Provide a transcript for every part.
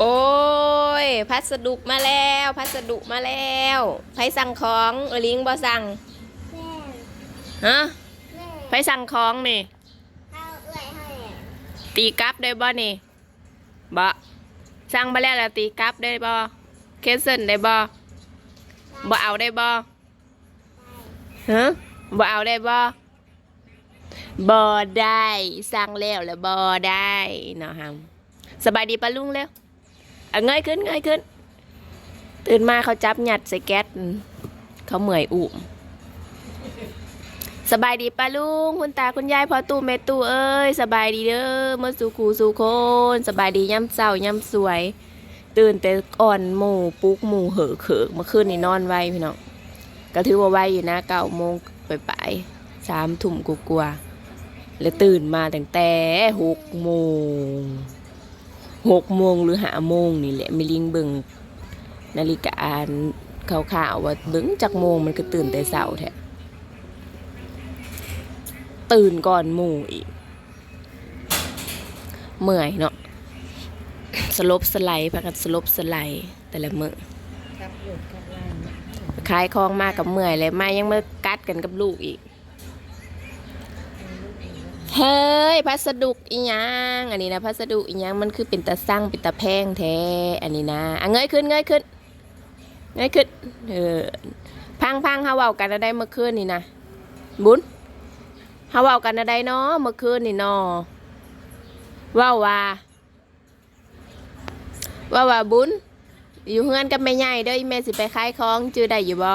โอ้ย พัสดุมาแล้ว พัสดุมาแล้วไผสั่งของเออลิงบ่สั่งแม่ฮะแม่ไผสั่งของนี่ เอาเอื้อยให้ตีกลับได้บ่นี่บ่สั่งมาแล้วแล้วตีกลับได้บ่เคสเซิลได้บ่บ่เอาได้บ่ฮะบ่เอาได้บ่บ่ได้สั่งแล้วแล้วบ่ได้เนาะฮะสบายดีปะลุงเร็ว เอาเงยขึ้นเงยขึ้น ตื่นมาเขาจับหยัดใส่แก๊สเขาเหมื่อยอุ่มสบายดีป้าลุงคุณตาคุณยายพอตู้แม่ตู้เอ้ยสบายดีเด้อเมื่อสู่คูสู่คนสบายดีย่ำเศร้าย่ำสวย ตื่นแต่อ่อนหมู่ปุ๊กหมู่เหอเขอะเมื่อคืนนี่นอนไวพี่น้องก็ถือว่าไวอยู่นะเก้าโมงไปไปสามทุ่มกูกลัวๆแล้วตื่นมาตั้งแต่หกโมง หกโมงหรือห้าโมงนี่แหละไม่ลิงเบิ่งนาฬิกาข่าวๆว่าเบิ่งจากโมงมันก็ตื่นแต่เช้าแท้ตื่นก่อนหมู่อีกเมื่อยเนาะสลบสไลด์พากันสลบสไลด์แต่ละมือครับลูกครับหลานขายของมากกับเมื่อยเลยมายังมากัดกันกับลูกอีก เฮ้ยพัสดุอีหยังอันนี้นะพัสดุอีหยังมันคือเป็นตาสั่งเป็นตาแพงแท้อันนี้นะอะเงยขึ้นเงยขึ้นเงยขึ้นเออพังพังเฮาเว้ากันอะไรเมื่อคืนนี่นะบุญเฮาเว้ากันอะไรเนาะเมื่อคืนนี่เนาะว้าว่าว่าว่าบุญอยู่เฮือนกับแม่ใหญ่เด้อแม่สิไปขายของจื้อได้อยู่บ่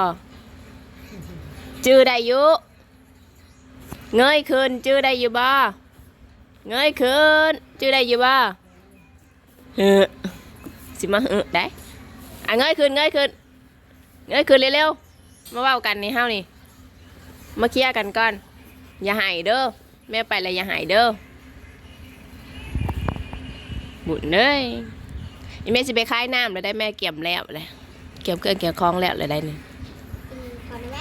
จื้อได้อยู่ เงยขึ้นจื้อได้อยู่บ่เงยขึ้นจื้อได้อยู่บ่เออสิมาเออได้อะเงยขึ้นเงยขึ้นเงยขึ้นเร็วๆมาเว้ากันนี่เฮานี่มาเคลียร์กันก่อน อย่าหายเด้อแม่ไปแล้วอย่าหายเด้อบุญเอ้ยอีแม่สิไปคายน้ำแล้วได้แม่เกี่ยมแล้วเลยเกี่ยมเครื่องเกี่ยวคล้องแล้วเลยได้นี่อืมขอได้ไหม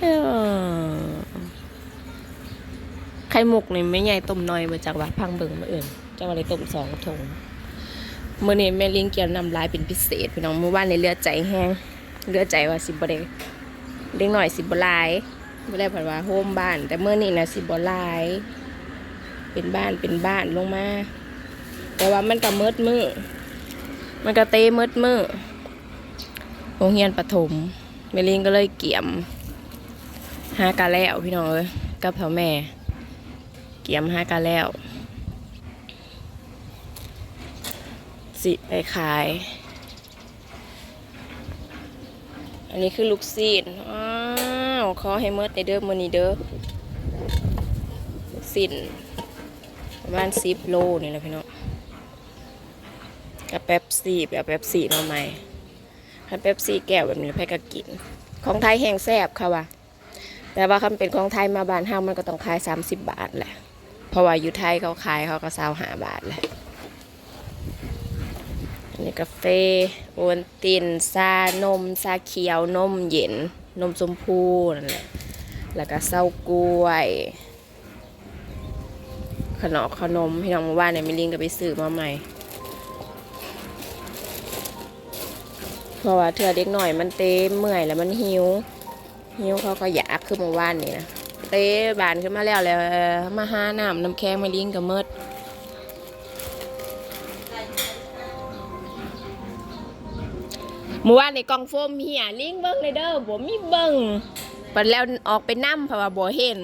เออ ไข่มุกนี่ไม่ใหญ่ต้มน้อยมาจากวัดพังเบิงมาเอื่นจังหวัดเลยต้มสองถงเมื่อนี้แม่ลี้ยงเกี่ยวนำลายเป็นพิเศษพี่น้องเมื่อวานในเลือดใจแห้งเลือดใจว่าสิบเดเลี้ยงหน่อยสิบลายไม่ได้ผ่านว่าโฮมบ้าน แต่เมื่อนี้นะสิบลาย เป็นบ้านเป็นบ้านลงมาแต่ว่ามันก็มืดมือมันก็เต้มืดมือโรงเรียนประถมแม่ลี้ยงก็เลยเกี่ยมหากาแล้วพี่น้องเอ้ยกับพ่อแม่ กี่ยมหากาแล้ว สิไปขาย อันนี้คือลูกซีนอ้าวขอให้เมิดในเด้อมือนี้เด้อลูกซีนประมาณสิบโลนี่แหละพี่น้องกับแป๊บซี่แบบแป๊บซี่มาใหม่ถ้าแป๊บซี่แก้วแบบนี้แพ้ก็กิน ของไทยแห้งแซ่บค่ะว่ะแต่ว่าคำเป็นของไทยมาบานเฮามันก็ต้องขาย 30 บาทแหละ เพราะว่าอยู่ไทยเขาขายเขาก็ซาวหาบาทแหละอันนี้กาแฟโอนตินซานมซาเขียวนมเย็น นมชมพูนั่นแหละแล้วก็เส้ากล้วย ขนมขนมพี่น้องเมื่านเนี่ยมิลินก็ไปซื้อมาใหม่เพราะว่าเธอเด็กหน่อยมันเต้เมื่อยแล้วมันหิว หิวเขาก็อยากขึ้นมาว่านนี่นะ เต้บานขึ้นมาแล้วแล้วมาหาน้ำน้ำแข็งมาลิงกับเมิดเมื่อวานในกองโฟมเหียลิงเบิ้งเลยเด้อบ่มีเบิ้งปัดแล้วออกไปนั่เพราะว่าบ่เห็น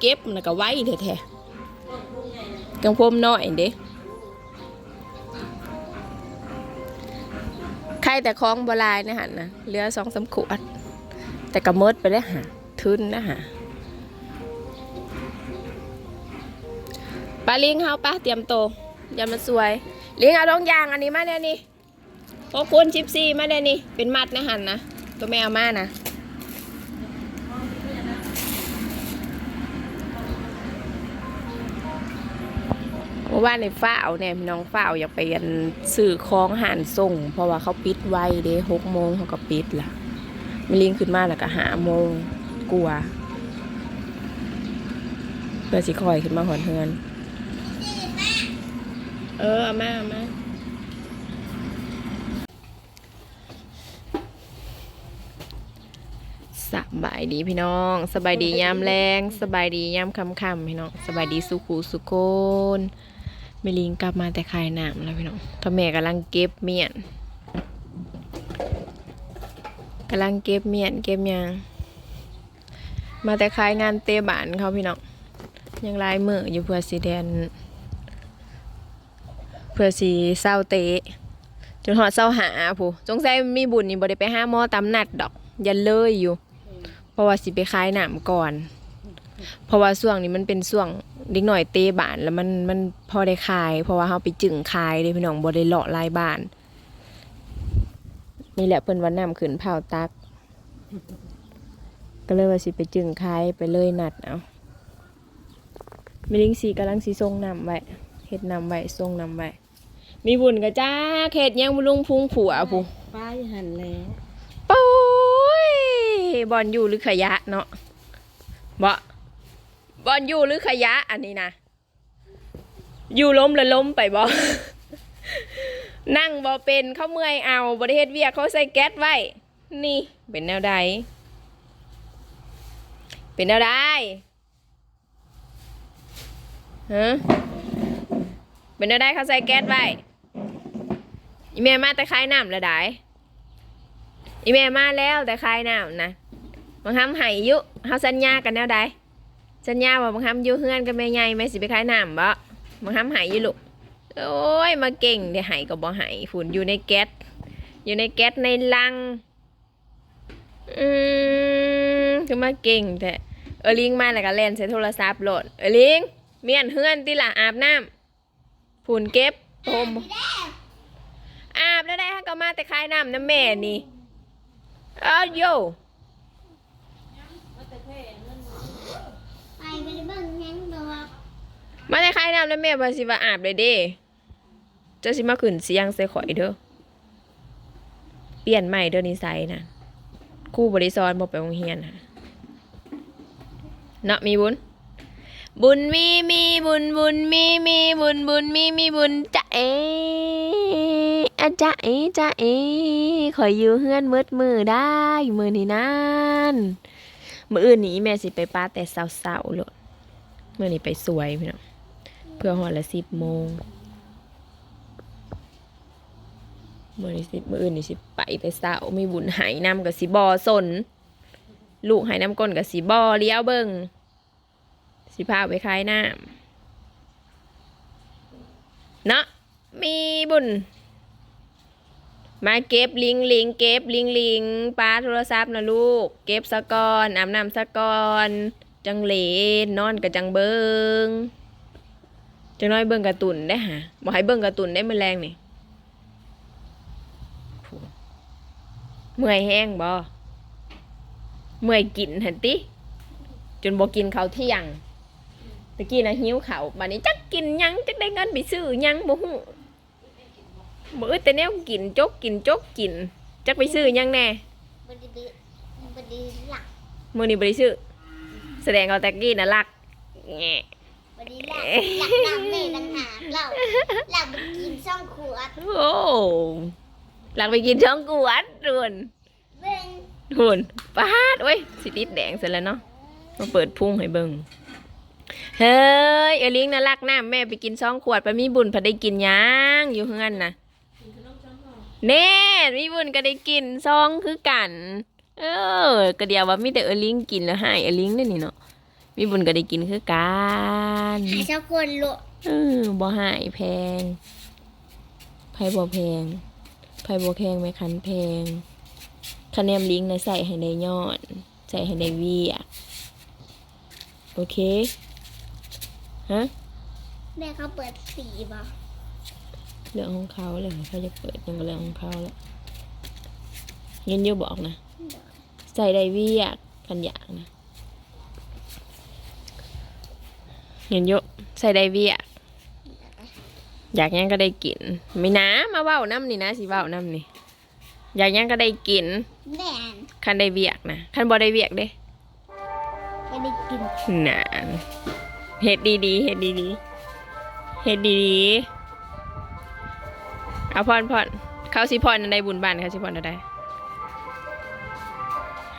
เก็บมันก็ไว้แท้ๆกองโฟมน้อยเด้ใครแต่ของบราณนะฮะนะเหลือสองสามขวดแต่กระเมิดไปได้หาทุนนะฮะ ปลาลิงเฮาปะเตรียมโตอย่ามันสวย ลิงเอาทองยางอันนี้มาเนี่ยนี่พวกคุณชิปซี่มาเนี่ยนี่เป็นมัดนะหันนะตัวแมวมานะเมื่อวานในฝ้าวเนี่ยน้องฝ้าวอยากไปยันสื่อคล้องหันส่ง เพราะว่าเขาปิดไว้เด้หกโมงเขาก็ปิดละม่ลิงขึ้นมาแล้วก็หาโมงกลัวเพื่อสิคอยขึ้นมาหอนเฮือน เออเอามาเอามาสบายดีพี่น้องสบายดียามแรงสบายดียามคำคำพี่น้องสบายดีสุขูสุโคนเมลิงกลับมาแต่คายน้ำแล้วพี่น้องพ่อแม่กำลังเก็บเมียนกำลังเก็บเมียนเก็บยางมาแต่คายงานเตะบานเขาพี่น้องยังลายมืออยู่เพื่อสีแดน พื่อสีเศร้าเตะจนหอดเศร้าหาผู้จงใจมีบุญนี่บ่ได้ไปห้าหมอตำนัดดอก ยันเลยอยู่ เพราะว่าสิไปขายหนามก่อน เพราะว่าช่วงนี้มันเป็นช่วงเด็กหน่อยเตะบานแล้วมันมันพอได้ขาย เพราะว่าเขาไปจึงขายเลยพี่น้องบ่ได้เลาะลายบาน นี่แหละเพิ่นวันน้ำขึ้นเผาตัก ก็เลยว่าสิไปจึงขายไปเลยนัดเอามีลิงสีกำลังสีทรงนำไว้เฮ็ดนำไว้ทรงนำไว้ มีบุญกะจ้าเขตยังบุลุงพุงผัวผู้ป้ายหันแล้วปุ้ยบอลอยู่หรือขยะเนาะบ่บอลอยู่หรือขยะอันนี้นะอยู่ล้มแล้วล้มไปบ่นั่งบ่เป็นเขาเมื่อยเอาบริเฮ็ดเวียกเขาใส่แก๊สไว้ นี่เป็นแนวใดเป็นแนวใดฮะเป็นแนวใดเขาใส่แก๊สไว้ อีเมลมาแต่คายน้ำและได้อีเมลมาแล้วแต่คายน้ำนะบางคำใหายยุเฮาสัญญากันแนวใดสัญญาว่าบางคำยูเฮือนกับแม่ใหญ่แม่สิไปคายน้ำบ่บางคำใหายยุลูกโอ้ยมาเก่งเดี๋ยวหายก็บ่ใหายฝุ่นอยู่ในแก๊สอยู่ในแก๊สในลังอืมคือมาเก่งแต่เออลิงมาแล้วก็เล่นใช้โทรศัพท์โหลดเออลิงเมียนเฮือนติละอาบน้ำฝุ่นเก็บพรม อาบแล้วได้ฮะก็มาแต่คายน้ำน้ำแม่นี่อ้าวโยไปไปเบิ่งแห้งดอกมาแต่คายน้ำแล้วแม่บาสิว่าอาบเลยเด้เจะสิมาขึ้นเสียงใส่ข่อยเด้อเปลี่ยนใหม่เด้อนิสัยนะครู่บริสอนบอกไปโรงเรียนนะเนาะมีบุญบุญมีมีบุญบุญมีมีบุญบุญมีมีบุญจะเอ อะจะเอจะเอขอยอยู่เฮือนมืดมือได้มือนี่นั่นมืออื่นนี้แม่สิไปป้าแต่เสาๆเลยมื่อนี้ไปสวยพี่น้องเพื่อหอดละสิบโมงมื่อนี้สิมื่ออื่นนี่สิไปแต่เสามีบุญหายน้ำกับสิบอสน ลูกหายน้ำก้นกับสิบอเลี้ยวเบิงสิพาไปคลายน้ำเนาะมีบุญ มาเก็บลิงลิงเก็บลิงลิงป้าโทรศัพท์นะลูก เก็บสะกอนอาบน้ำสะกอนจังเลนนอนกับจังเบิงจังน้อยเบิงกร์ตุนได้หะบอกให้เบิงกร์ตุนได้มือแรงนี่เมื่อยแห้งบ่เมื่อยกินเหันติจนบ่กินเขาเที่ยงตะกี้นะหิวเขาบัดนี้จักกินยังจักได้เงินไปซื้อยังบ่ ฮู้มื้อแต่แนวกินจกกินจกกินจักไปซื้อหยังแน่บไดีบไดีหลักมื้อนี้บ่ได้ซื้อแสดงเอาแต่กี้น่ะรักแง่บไดีหลักหลักดำไม่ปัญหาเราหลักไปกินซ่องขวดโอ้หลักไปกินช่องกวดรุนเบิ่งรุนปาดโอ้ยสิติดแดงเสร็จแล้วเนาะมาเปิดพุ่งให้เบิ่งเฮ้ยเอลิงน่ารักน้าแม่ไปกินซองขวดไปมีบุญพอได้กินหยังอยู่เฮือนน่ะ เน่มีบุญก็ได้กินซองคือกัน เออ กระเดียวว่ามีแต่เอลิงกินแล้วใหายเอลิงนี่นี่เนาะมีบุญก็ได้กินคือกันหายชอบคนโลเออบ่หายแพงไพ่บ่แพงไพ่บ่แพงไม่คันแพงคะแนนลิงนะใส่ให้ได้ยอด ใส่ให้ได้เวียกโอเค ฮะ แม่เขาเปิดสีบ่ เรื่องของเขาเลยเขาจะเปิดยังก็เรื่องของเขาแล้วเงินอยูบอกนะ ใส่ได้เวียกกันอย่างนะเงินอยุใส่ได้เวียกอยากหยังก็ได้กินไม่นะมาเว้าน้ำนี่นะสิเว้าน้ำนี่อยากหยังก็ได้กินแม่นคันได้เวียกนะคันบ่ได้เวียกเด้ก็ได้กินนานเฮ็ดดีๆเฮ็ดดีๆเฮ็ดดีๆ เอาพรพรเขาสิพรอันใดบุญบ้านเขาสิพรอันใด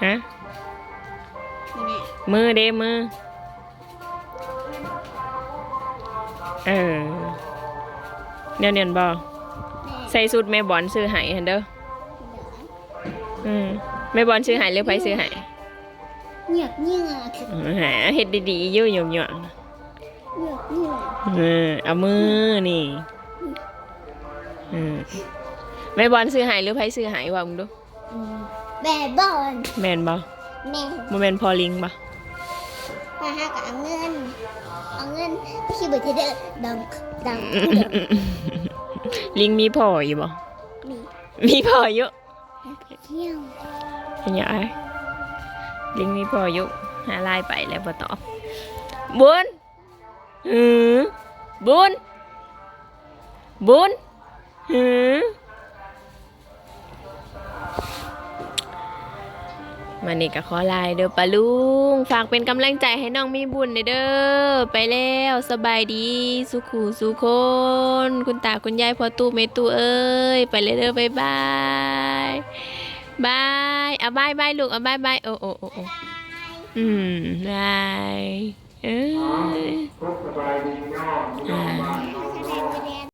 ฮะมือเด้มือ เออเนียนเนียนบอแม่ใส่สุดแม่บอลซื้อใหายฮันเด้ออืมแม่บอลซื้อใหายหรือไผซื้อใหายเหยือกเหยือกหาเฮ็ดดีๆอยู่หยงๆเหยือกเหยือกเออเอามือนี่ อืมแม่บอลซื้อใหายหรือไผซื้อใหายว่ามึงดูอืมแบบบอลแม่นบ่แม่บ่แม่นพอลิงบ่มาหากับเอาเงินเอาเงินที่บุตรเดอดังดังลิงมีพ่ออยู่บ่มีมีพ่ออยู่เที่ยวเป็นยังไงลิงมีพ่ออยู่หาไลน์ไปแล้วบ่ตอบบุญหือบุญบุญ หือมานี่ก็ขอไลน์เด้อปะลุง ฝากเป็นกำลังใจให้น้องมีบุญเด้อ ไปแล้วสบายดี สุขูสุคน คุณตาคุณยายพ่อตู้เมตู้เอ้ย ไปเลยเด้อบ๊ายบายบายเอาบายบายลูกเอาบายบายโอ้โอ้โอ้โอ้อืมบายเออ